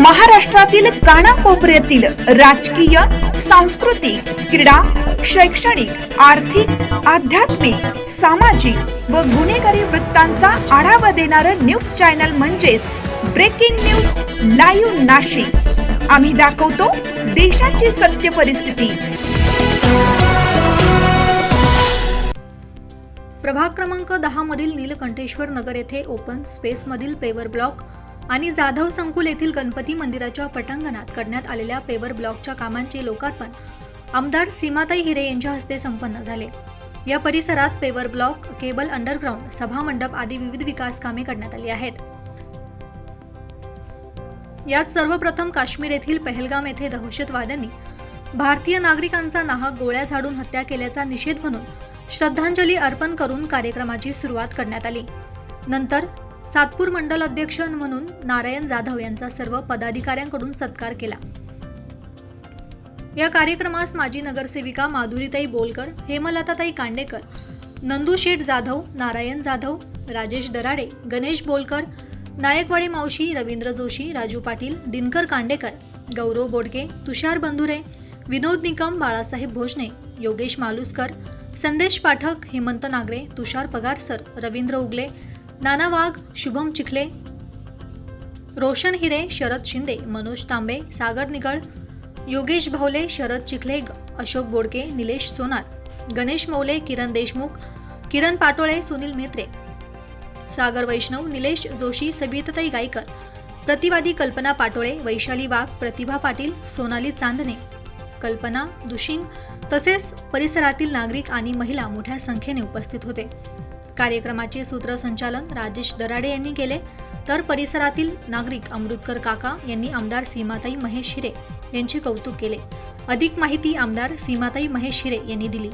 महाराष्ट्रातील कानाकोपऱ्यातील राजकीय सांस्कृतिक क्रीडा शैक्षणिक आर्थिक आध्यात्मिक सामाजिक व गुन्हेगारी वृत्तांचा आढावा देणारं न्यूज चॅनल म्हणजेच ब्रेकिंग न्यूज लाईव्ह नाशिक. आम्ही दाखवतो देशाची सत्य परिस्थिती. प्रभाग क्रमांक दहा मधील नीलकंठेश्वर नगर येथे ओपन स्पेसमधील पेवर ब्लॉक आणि जाधव संकुल येथील गणपती मंदिराच्या पटांगणात करण्यात आलेल्या पेवर ब्लॉकच्या कामांचे लोकार्पण आमदार सीमाताई हिरे यांच्या हस्ते संपन्न झाले. या परिसरात पेवर ब्लॉक केबल अंडरग्राऊंड सभा मंडप आदी विविध विकास कामे करण्यात आली आहेत. यात सर्वप्रथम काश्मीर येथील पहलगाम येथे दहशतवाद्यांनी भारतीय नागरिकांचा नाहक गोळ्या झाडून हत्या केल्याचा निषेध म्हणून श्रद्धांजली अर्पण करून कार्यक्रमाची सुरुवात करण्यात आली. नंतर सातपूर मंडल अध्यक्ष म्हणून नारायण जाधव यांचा सर्व पदाधिकाऱ्यांकडून सत्कार केला. या कार्यक्रमास माजी नगरसेविका माधुरीताई बोलकर हेमलताताई कांडेकर नंदू शेठ जाधव नारायण जाधव राजेश दराडे गणेश बोलकर नायकवाडी मावशी रवींद्र जोशी राजू पाटील दिनकर कांडेकर गौरव बोडके तुषार बंधुरे विनोद निकम बाळासाहेब भोजने योगेश मालुसकर संदेश पाठक हेमंत नागरे तुषार पगारसर रवींद्र उगले नाना वाघ शुभम चिखले रोशन हिरे शरद शिंदे मनोज तांबे सागर निगळ योगेश भावले शरद चिखले अशोक बोडके निलेश सोनार गणेश मौले किरण देशमुख किरण पाटोळे सुनील म्हेत्रे सागर वैष्णव निलेश जोशी सबितताई गायकर प्रतिवादी कल्पना पाटोळे वैशाली वाघ प्रतिभा पाटील सोनाली चांदणे कल्पना दुशिंग तसेच परिसरातील नागरिक आणि महिला मोठ्या संख्येने उपस्थित होते. कार्यक्रमाचे सूत्रसंचालन राजेश दराडे यांनी केले. तर परिसरातील नागरिक अमृतकर काका यांनी आमदार सीमाताई महेश हिरे यांचे कौतुक केले. अधिक माहिती आमदार सीमाताई महेश हिरे यांनी दिली.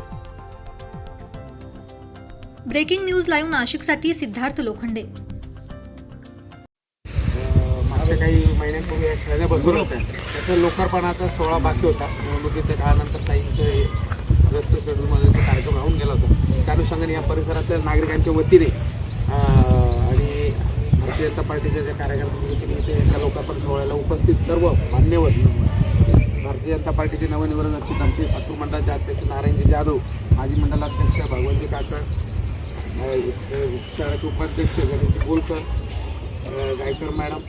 ब्रेकिंग न्यूज लाईव्ह नाशिकसाठी सिद्धार्थ लोखंडे. काही महिन्यांपूर्वी या खेळण्या बसून होत्या त्याचा लोकार्पणाचा सोहळा बाकी होता. निवडणुकीच्या काळानंतर ताईंचे रस्ते शेड्यूलमध्ये तो कार्यक्रम राहून गेला होता. त्या अनुषंगाने या परिसरातल्या नागरिकांच्या वतीने आणि भारतीय जनता पार्टीच्या ज्या कार्यक्रमाच्या ते एका लोकार्पण सोहळ्याला उपस्थित सर्व मान्यवर भारतीय जनता पार्टीचे नवनिर्वाचित आमचे सातूर मंडळाचे अध्यक्ष नारायणजी जाधव माजी मंडलाध्यक्ष भगवंती काकड शाळेचे उपाध्यक्ष गणेशजी बोलकर गायकर मॅडम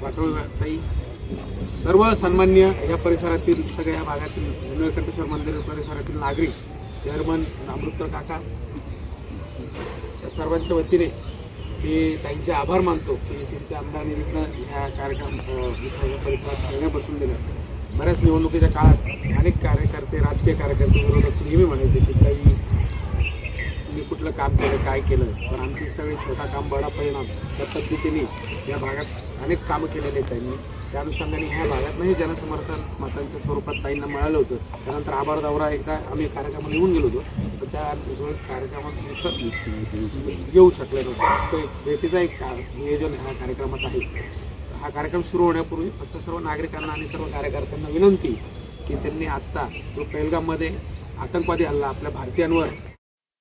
पाटोळ ताई सर्व सन्मान्य या परिसरातील सगळ्या या भागातील निळकंठेश्वर मंदिर परिसरातील नागरिक चेअरमन नामृत काका या सर्वांच्या वतीने मी त्यांचे आभार मानतो की त्यांच्या आमदारनिमित्त ह्या कार्यक्रम परिसरात सगळ्या बसून दिल्या बऱ्याच निवडणुकीच्या काळात अनेक कार्यकर्ते राजकीय कार्यकर्ते विरोधक नेहमी म्हणायचे की काही मी कुठलं काम केलं काय केलं पण आमची सगळे छोटा काम बडा परिणाम. त्या पद्धतीने या भागात अनेक कामं केलेले त्यांनी. त्या अनुषंगाने ह्या भागातनंही जनसमर्थन मतांच्या स्वरूपात ताईंना मिळालं होतं. त्यानंतर आभार दौरा एकदा आम्ही कार्यक्रमात येऊन गेलो होतो. तर त्या वेळेस कार्यक्रमात इथं येऊ शकले नव्हतं. तो एक भेटीचा एक नियोजन ह्या कार्यक्रमात आहे. हा कार्यक्रम सुरू होण्यापूर्वी फक्त सर्व नागरिकांना आणि सर्व कार्यकर्त्यांना विनंती की त्यांनी आत्ता जो पेलगाममध्ये आतंकवादी हल्ला आपल्या भारतीयांवर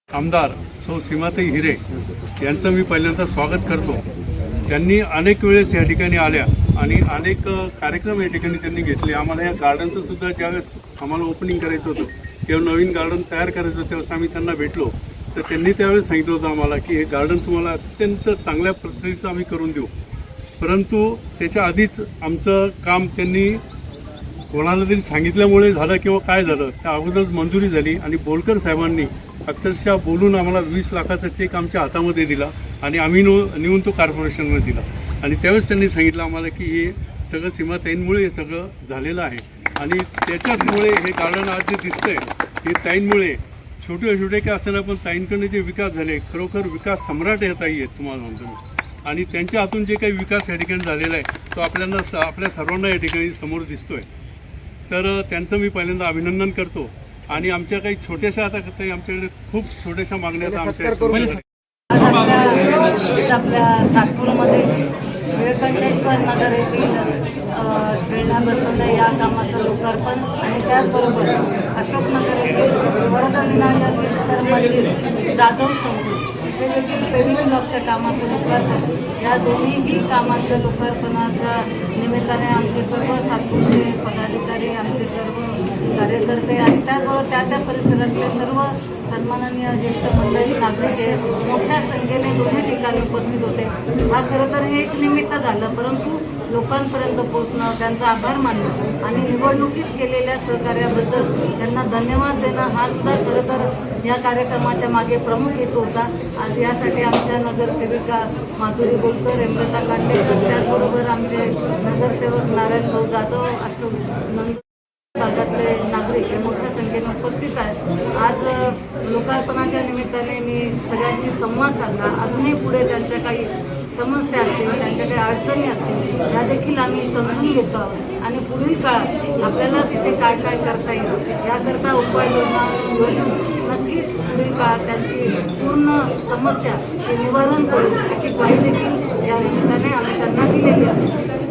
आमदार सौ सीमाताई हिरे यांचं मी पहिल्यांदा स्वागत करतो. त्यांनी अनेक वेळेस या ठिकाणी आल्या आणि अनेक कार्यक्रम या ठिकाणी त्यांनी घेतले. आम्हाला या गार्डनचं सुद्धा ज्यावेळेस आम्हाला ओपनिंग करायचं होतं किंवा नवीन गार्डन तयार करायचं होतं त्यावेळेस आम्ही त्यांना भेटलो. तर त्यांनी त्यावेळेस सांगितलं होतं आम्हाला की हे गार्डन तुम्हाला अत्यंत चांगल्या पद्धतीचं आम्ही करून देऊ. परंतु त्याच्या आधीच आमचं काम त्यांनी कोणाला तरी सांगितल्यामुळे झालं किंवा काय झालं त्या अगोदरच मंजुरी झाली आणि बोलकर साहेबांनी अक्षरशः बोलून आम्हाला वीस लाखाचा चेक आमच्या हातामध्ये दिला आणि आम्ही नो नेऊन तो कॉर्पोरेशनमध्ये दिला. आणि त्यावेळेस त्यांनी सांगितलं आम्हाला की हे सगळं सीमाताईंमुळे हे सगळं झालेलं आहे. आणि त्याच्याचमुळे हे गार्डन आज जे दिसतंय हे ताईंमुळे छोटे छोटे काय असताना पण ताईंकडनं जे विकास झाले खरोखर विकास सम्राट हे ताई आहेत तुम्हाला म्हणतो आणि त्यांच्या हातून जे काही विकास या ठिकाणी झालेला आहे तो आपल्याला स- आपल्या सर्वांना या ठिकाणी समोर दिसतोय. तर त्यांचं मी पहिल्यांदा अभिनंदन करतो. आणि आमच्या काही छोट्याशा आता काही आमच्याकडे खूप छोट्याशा मागण्या आता आमच्या आपल्या सातपूरमध्ये निळकंठेश्वर नगर येथील अ, खेळण्या बसवण्या या कामाचं लोकार्पण आणि त्याचबरोबर अशोकनगर येथील वरद विनायक विठ्ठल मंदिर जाधव संकुल इथे देखील पेव्हिंग ब्लॉकच्या कामाचं लोकार्पण. या दोन्हीही कामांच्या लोकार्पणाच्या निमित्ताने आमचे सर्व सातपूरचे पदाधिकारी आमचे सर्व कार्यकर्ते आणि त्याचबरोबर त्या त्या परिसरातले सर्व सन्माननीय ज्येष्ठ मंडळी नागरिक हे मोठ्या संख्येने दोन्ही ठिकाणी उपस्थित होते. हा खरं तर हे एक निमित्त झालं परंतु लोकांपर्यंत पोहोचणं त्यांचा आभार मानणं आणि निवडणुकीत केलेल्या सहकार्याबद्दल त्यांना धन्यवाद देणं हा सुद्धा खरं तर या कार्यक्रमाच्या मागे प्रमुख हेतू होता. आज यासाठी आमच्या नगरसेविका माधुरी बोलकर हेमलता कांडेकर त्याचबरोबर आमचे नगरसेवक नारायण भाऊ जाधव अशोक नंद भागातले नागरिक हे मोठ्या संख्येने उपस्थित आहेत. आज लोकार्पणाच्या निमित्ताने मी सगळ्यांशी संवाद साधला. अजूनही पुढे त्यांच्या काही समस्या असतील त्यांच्या काही अडचणी असतील या देखील आम्ही समजून घेतो आहोत. आणि पुढील काळात आपल्याला तिथे काय काय करता येईल याकरता उपाययोजना योजून नक्कीच पुढील काळात त्यांची पूर्ण समस्या हे निवारण करू अशी ग्वाही देखील या निमित्ताने आम्ही त्यांना दिलेली आहे.